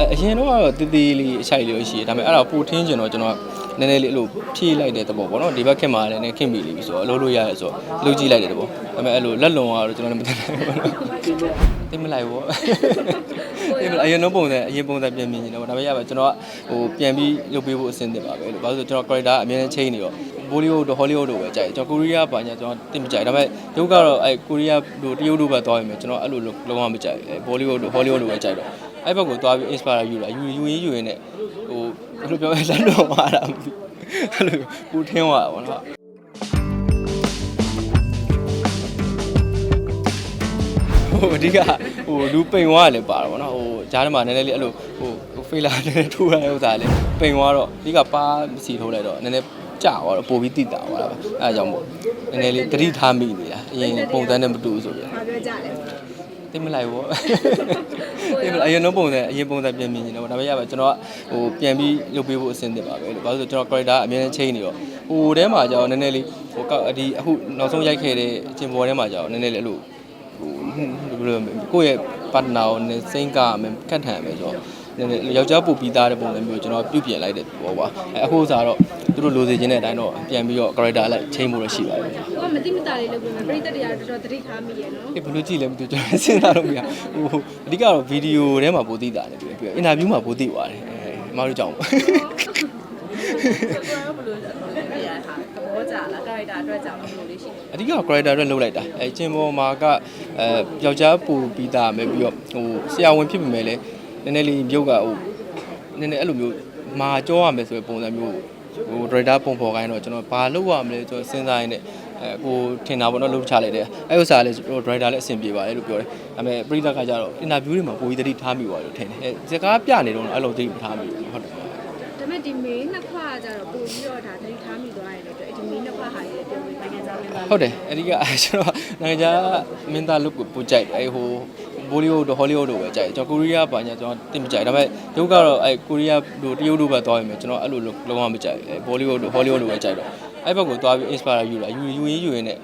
အအရင်တော့ကတော့တည်တည်လေးအချိုက်လေးရှိတယ်ဒါပေမဲ့အဲ့ဒါပိုထင်းကျင်တော့ကျွန်တော်နည်းနည်းလေးအဲ့လိုဖြည့်လိုက်တဲ့သဘောပေါ့နော်ဒီဘက်ခင်မှာလည်းနည်းခင်ပြီလေးပြီဆိုတော့အလုပ်လို့ရတယ်ဆိုတော့လုပ်ကြည့်လိုက်တဲ့သဘောဒါပေမဲ့အဲ့လိုလက်လုံကတော့ကျွန်တော်လည်းမသိနိုင်ဘူးပေါ့နော်သိမလိုက်ဘောသိမလိုက်အရင်တော့ပုံစံအရင်ပုံစံပြန်မြင်နေတော့ဒါပေမဲ့ရပါကျွန်တော်ကဟိုပြန်ပြီးလုပ်ပေးဖို့အဆင်သင့်ပါပဲလို့ဘာလို့ဆိုကျွန်တော် character အမြဲတမ်းချိန်နေတော့ဘောလီဝုဒ်တို့ဟောလီဝုဒ်တို့ပဲကြိုက်ကျွန်တော်ကိုရီးယားပါညာကျွန်တော်တင်မကြိုက်ဒါပေမဲ့ဒုက္ကတော့အဲကိုရီးယားတို့တရုတ်တို့ပဲသွားပြီမယ်ကျွန်တော်အဲ့လိုလုံးဝမကြိုက်ဘောလီဝုဒ်တို့ဟောလီဝုဒ်တို့ပဲကြိုက်တော့ အဲ့ဘက်ကိုသွားပြီး inspire ယူလာယူယူရင်းယူရင်းနဲ့ဟိုဘယ်လိုပြောလဲလက်တော့မှာတာမသိအဲ့လိုကိုထင်းသွားတာပေါ့နော်ဟိုအဓိကဟိုလူပိန်သွားတယ်ပါတော့ဗောနော်ဟိုဂျားထဲမှာနည်းနည်းလေးအဲ့လိုဟိုဟိုဖေးလာနည်းနည်းထိုးရတဲ့ဥစ္စာလေးပိန်သွားတော့အဓိကပါမစီထိုးလိုက်တော့နည်းနည်းကြာသွားတော့ပိုပြီးတိတာသွားတာပါအဲအကြောင်းပေါ့နည်းနည်းလေးတတိထားမိနေတာအရင်ပုံစံနဲ့မတူဘူးဆိုပြီးဘာပြောကြလဲ သိမလိုက်ဘောသိမလိုက်အရင်တော့ပုံစံအရင်ပုံစံပြန်မြင်နေတော့ဒါပေမဲ့ရပါကျွန်တော်ကဟိုပြန်ပြီးလုပ်ပေးဖို့အဆင်သင့်ပါပဲလို့ဘာလို့လဲဆိုတော့ကျွန်တော် character အများနဲ့ချိန်နေတော့ဟိုထဲမှာကျတော့နည်းနည်းလေးဟိုကောက်ဒီအခုနောက်ဆုံးရိုက်ခဲ့တဲ့အချင်းပေါ်ထဲမှာကျတော့နည်းနည်းလေးအဲ့လိုဟိုဘယ်လိုလဲကိုယ့်ရဲ့ partner ကိုနည်းစိမ့်ကမယ်ကတ်ထန်မယ်ဆိုတော့နည်းနည်းယောက်ျားပူပြီးသားတဲ့ပုံစံမျိုးကျွန်တော်ပြုပြင်လိုက်တဲ့ဘောပါအဲအခုစားတော့ သူတို့လိုစေခြင်းတဲ့အတိုင်းတော့ပြန်ပြီးတော့ character လိုက်ချိန်ဖို့တော့ရှိပါတယ်ကိုကမတိမတာလေးလုပ်ပြီးမှပြိတ္တတရားတော်တော်တတိထားမိရဲ့နော်အေးဘယ်လိုကြည့်လဲမသိဘူးကျွန်တော်စဉ်းစားလို့မရဟိုအဓိကတော့ဗီဒီယိုထဲမှာပိုသိတာလေပြီးအင်တာဗျူးမှာပိုသိသွားတယ်အဲမတို့ကြောင့်ပေါ့ကိုရောဘယ်လိုလဲရတာသဘောကျလားကာရိုက်တာအတွက်ကြောင့်ဘယ်လိုလေးရှိလဲအဓိက character တွေလုပ်လိုက်တာအဲကျင်ပေါ်မှာကအဲယောက်ျားပူပြီးသားမယ်ပြီးတော့ဟိုဆရာဝန်ဖြစ်ပေမဲ့လည်းနည်းနည်းလေးမြုပ်ကဟိုနည်းနည်းအဲ့လိုမျိုးမာကြောရမယ်ဆိုတဲ့ပုံစံမျိုး ဟို director ပုံဖော်ခိုင်းတော့ကျွန်တော်ဘာလုပ်ရမလဲကျွန်တော်စဉ်းစားရင်းနဲ့အဲကိုထင်တာပေါ့နော်လုပ်ချလိုက်တယ်အဲ့ဥစ္စာလည်း director လည်းအဆင်ပြေပါတယ်လို့ပြောတယ်ဒါပေမဲ့ပရိသတ်ကကြတော့ interview တွေမှာပိုပြီးသတိထားမိသွားလို့ထင်တယ်အဲစကားပြနေတော့အဲ့လိုသတိမထားမိဘူးဟုတ်တယ်ဒါပေမဲ့ဒီမေးနှစ်ခွာကျတော့ပို့ပြီးတော့ဒါတတိထားမိသွားတယ်လို့ဒီမေးနှစ်ခွာဟာရေပြောပြီးနိုင်ငံသားမျိုးသားဟုတ်တယ်အဓိကကျွန်တော်နိုင်ငံခြားမင်းသားလုတ်ကိုပို့ကြိုက်တယ်အဲဟို ဘောလီဝုဒ်တို့ဟောလီဝုဒ်တို့ပဲကြိုက်တယ်ကျွန်တော်ကိုရီးယားပါညာကျွန်တော်တင်မကြိုက်ဒါပေမဲ့ဒုက္ကတော့အဲကိုရီးယားတို့တရုတ်တို့ပဲသွားပြီမယ်ကျွန်တော်အဲ့လိုလုံးဝမကြိုက်ဘူးဘောလီဝုဒ်တို့ဟောလီဝုဒ်တို့ပဲကြိုက်တော့အဲ့ဘက်ကိုသွားပြီး inspire ယူလာယူယူရင်းယူရင်းနဲ့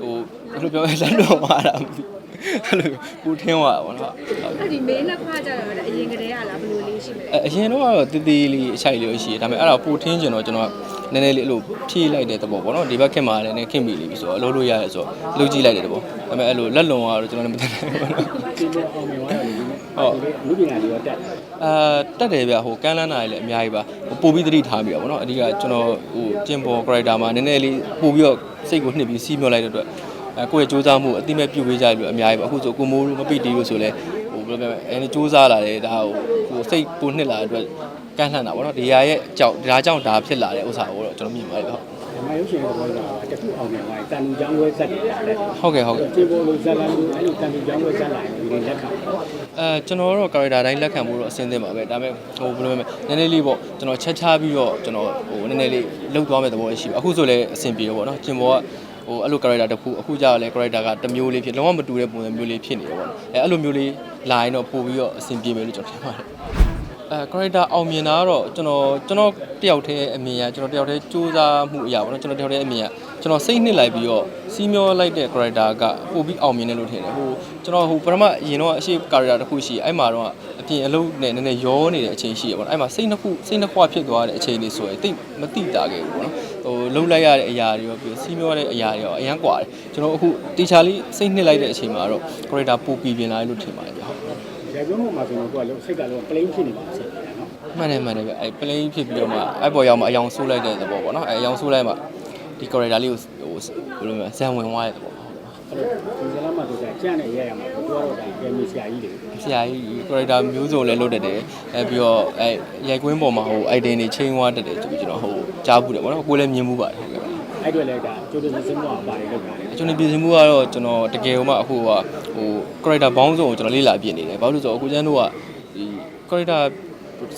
ဟိုဘယ်လိုပြောလဲလက်တော့မှာတာမသိ အဲ့လိုကိုထင်းသွားတာပေါ့နော်အဲ့ဒီမေးနှစ်ခွာကျတော့အရင်ကတည်းကလားဘယ်လိုလေးရှိမလဲအအရင်တော့ကတော့တည်တည်လေးအချိုက်လေးရှိတယ်ဒါပေမဲ့အဲ့ဒါပိုထင်းကျင်တော့ကျွန်တော်နည်းနည်းလေးအဲ့လိုဖြည့်လိုက်တဲ့သဘောပေါ့နော်ဒီဘက်ခင်မှာလည်းနည်းခင်ပြီလေးပြီဆိုတော့အလုပ်လို့ရတယ်ဆိုတော့လုပ်ကြည့်လိုက်တဲ့သဘောဒါပေမဲ့အဲ့လိုလက်လုံကတော့ကျွန်တော်လည်းမသိနိုင်ဘူးပေါ့နော်ဒီလိုအောင်မြင်သွားတယ်လို့ဟုတ်လူပညာတွေရောတက်အာတက်တယ်ဗျဟိုကန်းလန်းတာလည်းအများကြီးပါပို့ပြီးသတိထားမိတာပေါ့နော်အဓိကကျွန်တော်ဟိုကျင်ပေါ် character မှာနည်းနည်းလေးပို့ပြီးတော့စိတ်ကိုနှစ်ပြီးစီးမြော့လိုက်တဲ့အတွက်အဲ ကိုယ့်ရဲ့စူးစမ်းမှုအတိမဲ့ပြုပေးကြတယ်လို့အများကြီးပါအခုဆိုကိုမိုးတို့မပိတီးလို့ဆိုလဲဟိုဘယ်လိုပြောမလဲအဲစူးစမ်းလာတယ်ဒါဟိုဟိုစိတ်ပိုနှစ်လာတဲ့အတွက်ကန်းလှမ်းတာပေါ့နော်ဒီဟာရဲ့အကြောက်ဒါကြောင့်ဒါဖြစ်လာတဲ့ဥစ္စာကိုတော့ကျွန်တော်မြင်ပါတယ်ဟုတ်ဓမ္မရုပ်ရှင်ရဲ့ဘောကတခုအောင်မြင်သွားတယ်တန်လူချောင်းဝဲဆက်တယ်တက်တယ်ဟုတ်ကဲ့ဟုတ်ကဲ့ကျေပေါ်လို့ဇာလန်လူအဲ့လိုတန်လူချောင်းဝဲဆက်လာရင်ဒီလက်ခံအဲကျွန်တော်တို့ character တိုင်းလက်ခံမှုတော့အဆင်သင့်ပါပဲဒါပေမဲ့ဟိုဘယ်လိုလဲနည်းနည်းလေးပေါ့ကျွန်တော်ချက်ချပြီးတော့ကျွန်တော်ဟိုနည်းနည်းလေးလှုပ်သွားမဲ့သဘောရှိပါအခုဆိုလည်းအဆင်ပြေတော့ပေါ့နော်ကျင်ဘောက ဟိုအဲ့လို character တစ်ခုအခုကြာတော့လဲ character ကတစ်မျိုးလေးဖြစ်လုံးဝမတူတဲ့ပုံစံမျိုးလေးဖြစ်နေတယ်ပေါ့နော်အဲအဲ့လိုမျိုးလေးလာရင်တော့ပို့ပြီးတော့အဆင်ပြေမယ်လို့ကျွန်တော်ထင်ပါတယ် အဲ character အောင်မြင်တာကတော့ကျွန်တော်ကျွန်တော်တယောက်တည်းအမြင်ရကျွန်တော်တယောက်တည်းစူးစမ်းမှုအရာပေါ့နော်ကျွန်တော်တယောက်တည်းအမြင်ရကျွန်တော်စိတ်နှစ်လိုက်ပြီးတော့စီးမျောလိုက်တဲ့ character ကပို့ပြီးအောင်မြင်တယ်လို့ထင်တယ်ဟိုကျွန်တော်ဟိုပထမအရင်တော့အရှိ character တစ်ခုရှိအဲ့မှာတော့အပြင်အလုပ်နဲ့နည်းနည်းရောနေတဲ့အချိန်ရှိရပေါ့နော်အဲ့မှာစိတ်နှစ်ခုစိတ်နှစ်ခွဖြစ်သွားတဲ့အချိန်လေးဆိုရင်တိတ်မတိတာခဲ့ဘူးပေါ့နော်ဟိုလှုပ်လိုက်ရတဲ့အရာတွေရောပြီးစီးမျောတဲ့အရာတွေရောအရန်ကွာတယ်ကျွန်တော်အခုတေချာလေးစိတ်နှစ်လိုက်တဲ့အချိန်မှာတော့ character ပို့ပြီးပြင်လာလို့ထင်ပါတယ်ဗျဟုတ် ရေပြောမှုမှာဆိုတော့ကိုကလို့စိတ်ကလို့ plain ဖြစ်နေပါစေနော်မှန်တယ်မှန်တယ်ဗျအဲ့ plane ဖြစ်ပြီးတော့မှအဲ့ပေါ်ရောက်မှအယောင်ဆိုးလိုက်တဲ့သဘောပေါ့နော်အဲ့အယောင်ဆိုးလိုက်မှဒီ corridor လေးကိုဟိုဘယ်လိုလဲဇန်ဝင်သွားတဲ့သဘောအဲ့လိုဒီဇာလန်မှာဆိုကြကြံ့နဲ့ရရမှာကိုကတော့ဒါကဲမီဆရာကြီးတွေဆရာကြီး corridor မျိုးစုံလည်းလုပ်တတ်တယ်အဲပြီးတော့အဲရိုက်ကွင်းပေါ်မှာဟို item တွေချိန်သွားတတ်တယ်ဆိုပြီးကျွန်တော်ဟိုကြားဘူးတယ်ပေါ့နော်ကိုယ်လည်းမြင်မှုပါတယ်ဟုတ်ကဲ့ အဲ့တွေလည်းဒါကျိုးတူစင်းမောပါတယ်လောက်တာလေကျွန်တော်ပြင်ဆင်မှုကတော့ကျွန်တော်တကယ်မှအခုကဟို character ဘောင်းစုံကိုကျွန်တော်လေ့လာပြင်နေတယ်ဘာလို့လဲဆိုတော့အခုကျန်းတို့ကဒီ character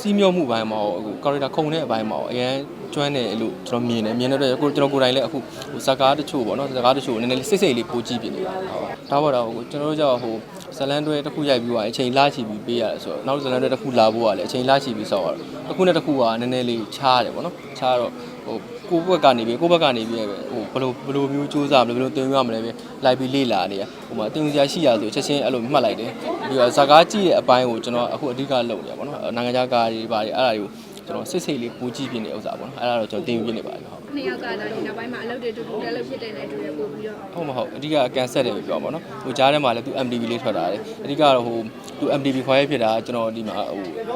စီးမျောမှုဘိုင်းမှာဟိုအခု character ခုံတဲ့အပိုင်းမှာဟိုအရင် ကျွမ်းတယ်လို့ကျွန်တော်မြင်တယ်မြင်တဲ့အတွက်ကိုကျွန်တော်ကိုယ်တိုင်လည်းအခုဟိုဇကားတချို့ပေါ့နော်ဇကားတချို့နည်းနည်းလေးစိတ်စိတ်လေးပိုကြည့်ပြနေပါတယ်ဟုတ်ဒါပေါ့တော့ဟိုကျွန်တော်တို့ကြောက်ဟိုဇလန်တွဲတစ်ခုရိုက်ပြီးသွားအချိန်လာချီပြီးပေးရတယ်ဆိုတော့နောက်ဇလန်တွဲတစ်ခုလာဖို့ကလည်းအချိန်လာချီပြီးဆောက်ရတော့တစ်ခုနဲ့တစ်ခုကနည်းနည်းလေးချားတယ်ပေါ့နော်ချားတော့ဟိုကိုယ့်ဘက်ကနေပြီးကိုယ့်ဘက်ကနေပြီးပဲဟိုဘယ်လိုဘယ်လိုမျိုးစူးစမ်းမလဲဘယ်လိုတင်ရမလဲပဲလိုက်ပြီးလေ့လာနေရဟိုမှာတင်စရာရှိရဆိုချက်ချင်းအဲ့လိုမှတ်လိုက်တယ်ပြီးတော့ဇကားကြည့်တဲ့အပိုင်းကိုကျွန်တော်အခုအဓိကလုပ်နေရပေါ့နော်နိုင်ငံခြားကားတွေပါတယ်အဲ့ဒါတွေကို ကျွန်တော်စိတ်စိတ်လေးပူကြည့်ပြနေဥစ္စာပေါ့နော်အဲ့ဒါတော့ကျွန်တော်တင်ပြနေပါတယ်ဟုတ်နှစ်ယောက်ကလာဒီနောက်ပိုင်းမှာအလုပ်တွေတူတူတက်လို့ဖြစ်တဲ့နဲ့တူတယ်ပို့ပြီးတော့ဟုတ်မဟုတ်အဓိကကန်ဆက်တယ်ပဲပြောပါတော့ဟိုကြားထဲမှာလည်းသူ MDB လေးထွက်တာလေအဓိကတော့ဟိုသူ MDB ခွာရဖြစ်တာကျွန်တော်ဒီမှာ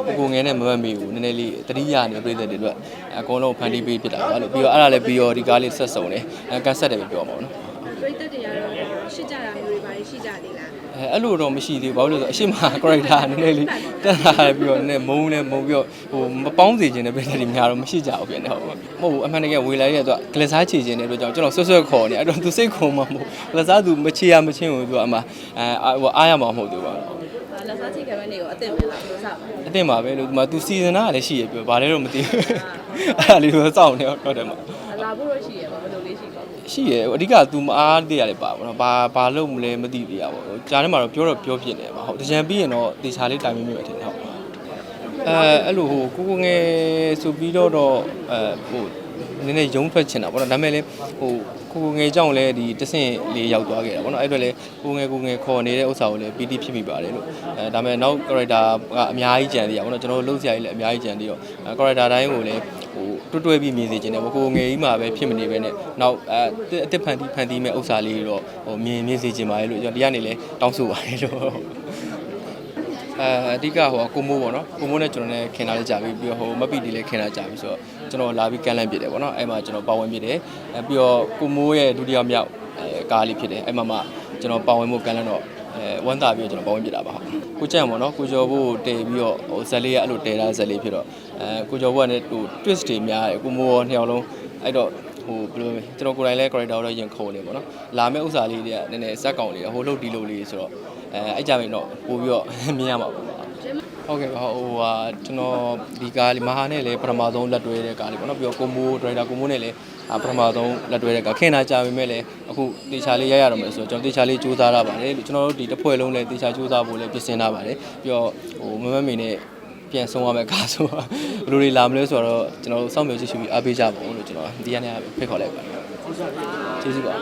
ဟိုကိုငယ်နဲ့မမတ်မေကိုနည်းနည်းလေးတတိယနေပြည်သက်တွေအတွက်အကုန်လုံးဖန်တီးပေးဖြစ်တာပါလို့ပြီးတော့အဲ့ဒါလည်းပြီးတော့ဒီကားလေးဆက်စုံတယ်အဲကန်ဆက်တယ်ပဲပြောပါတော့နော် ပြိသက်တွေကတော့ရှစ်ကြတာမျိုးတွေပါရှိကြသေးလား အဲအဲ့လိုတော့မရှိသေးဘူးဘာလို့လဲဆိုတော့အရှိမ character နည်းနည်းလေးတက်လာပြီးတော့နည်းနည်းမုန်းလဲမုန်းပြီးတော့ဟိုမပေါင်းစေခြင်းတဲ့ပြည်သက်တွေများတော့မရှိကြဘူးပြန်တယ်ဟုတ်ပါမဟုတ်ဘူးအမှန်တကယ်ဝေလာရဲ့သူကဂလစားချေခြင်းတဲ့အတွက်ကြောင့်ကျွန်တော်ဆွတ်ဆွတ်ခေါ်နေအဲ့တော့သူစိတ်ခုံမှာမဟုတ်ဂလစားသူမချေရမချင်းဘူးသူကအမှအဲဟိုအားရမှာမဟုတ်သူပါလက်စားချိတ်ကမဲနေကိုအတင်ပဲလားဘယ်လိုစပါအတင်ပါပဲလို့ဒီမှာ तू စီဇန်နာကလည်းရှိရပြောဘာလဲတော့မသိဘူးအဲ့ဒါလေးကိုစောင့်နေတော့တယ်မှာလာဖို့တော့ရှိရပါဘယ်လိုလေး ရှိပါရှိရအဓိက तू မအားသေးရတယ်ပါဘောနော်ဘာဘာလို့မလဲမသိသေးရပါဘူးကြားထဲမှာတော့ပြောတော့ပြောဖြစ်နေပါဟုတ်တကြံပြီးရင်တော့တေချာလေးတိုင်မိမိပဲထင်တယ်ဟုတ်အဲအဲ့လိုဟိုကိုကိုငယ်ဆိုပြီးတော့တော့အဲဟိုနည်းနည်းယုံထွက်ချင်တာပေါ့နော်ဒါပေမဲ့လည်းဟိုကိုကိုငယ်ကြောင့်လည်းဒီတဆင့်လေးရောက်သွားခဲ့တာပေါ့နော်အဲ့အတွက်လည်းကိုငယ်ကိုငယ်ခေါ်နေတဲ့ဥစ္စာကိုလည်းပီတိဖြစ်မိပါတယ်လို့အဲဒါပေမဲ့နောက် character ကအများကြီးကြံသေးရပါဘောနော်ကျွန်တော်တို့လုံးစရာကြီးလည်းအများကြီးကြံသေးတော့အဲ character တိုင်းကိုလည်း ဟိုတွတ်တွဲပြီးမြင်စေချင်တယ်ပေါ့ကိုငယ်ကြီးမှာပဲဖြစ်မနေပဲနဲ့နောက်အဲအစ်စ်ဖန်တီးဖန်တီးမဲ့ဥစ္စာလေးတော့ဟိုမြင်မြင်စေချင်ပါတယ်လို့ကျွန်တော်ဒီကနေလည်းတောင်းဆိုပါတယ်လို့အဲအဓိကဟိုကိုမိုးပေါ့နော်ကိုမိုးနဲ့ကျွန်တော်နဲ့ခင်လာလေးကြာပြီပြီးတော့ဟိုမပီတီလေးခင်လာကြာပြီဆိုတော့ကျွန်တော်လာပြီးကန်လန့်ပြစ်တယ်ပေါ့နော်အဲ့မှာကျွန်တော်ပါဝင်ပြစ်တယ်အဲပြီးတော့ကိုမိုးရဲ့ဒုတိယမြောက်အဲကားလေးဖြစ်တယ်အဲ့မှာမှကျွန်တော်ပါဝင်မှုကန်လန့်တော့ အဲဝမ်းသာပြီးတော့ကျွန်တော်ပါဝင်ပြစ်တာပါဟုတ်ကိုကြံ့ပေါ့နော်ကိုကျော်ဘို့တည်ပြီးတော့ဟိုဇက်လေးကအဲ့လိုတည်တာဇက်လေးဖြစ်တော့အဲကိုကျော်ဘို့ကလည်းဟို twist တွေများတယ်ကိုမိုးရောနှစ်ယောက်လုံးအဲ့တော့ဟိုဘယ်လိုလဲကျွန်တော်ကိုယ်တိုင်လဲ character တော့ရင်ခုံနေပေါ့နော်လာမယ့်ဥစ္စာလေးတွေကနည်းနည်းစက်ကောင်လေးဟိုလှုပ်ဒီလှုပ်လေးဆိုတော့အဲအဲ့ကြရင်တော့ပို့ပြီးတော့မြင်ရမှာပေါ့ဟုတ်ကဲ့ပါဟိုဟာကျွန်တော်ဒီကားလေးမဟာနဲ့လည်းပထမဆုံးလက်တွဲတဲ့ကားလေးပေါ့နော်ပြီးတော့ကိုမိုးဒရိုက်တာကိုမိုးနဲ့လည်းအာ ပထမဆုံးလက်တွဲတဲ့ကားခင်လာကြာပေမဲ့လည်းအခုတေချာလေးရရတော့မယ်ဆိုတော့ကျွန်တော်တေချာလေးစူးစမ်းရပါတယ်ကျွန်တော်တို့ဒီတစ်ဖွဲ့လုံးလည်းတေချာစူးစမ်းဖို့လည်းပြင်ဆင်ထားပါတယ်ပြီးတော့ဟိုမမမေနဲ့ပြန်ဆုံးရမယ့်ကားဆိုတော့ဘယ်လိုတွေလာမလဲဆိုတော့ကျွန်တော်တို့စောင့်မျှော်ကြည့်ရှုပြီးအားပေးကြပါဦးလို့ကျွန်တော်ဒီကနေ့ဖိတ်ခေါ်လိုက်ပါတယ်ကျေးဇူးပါ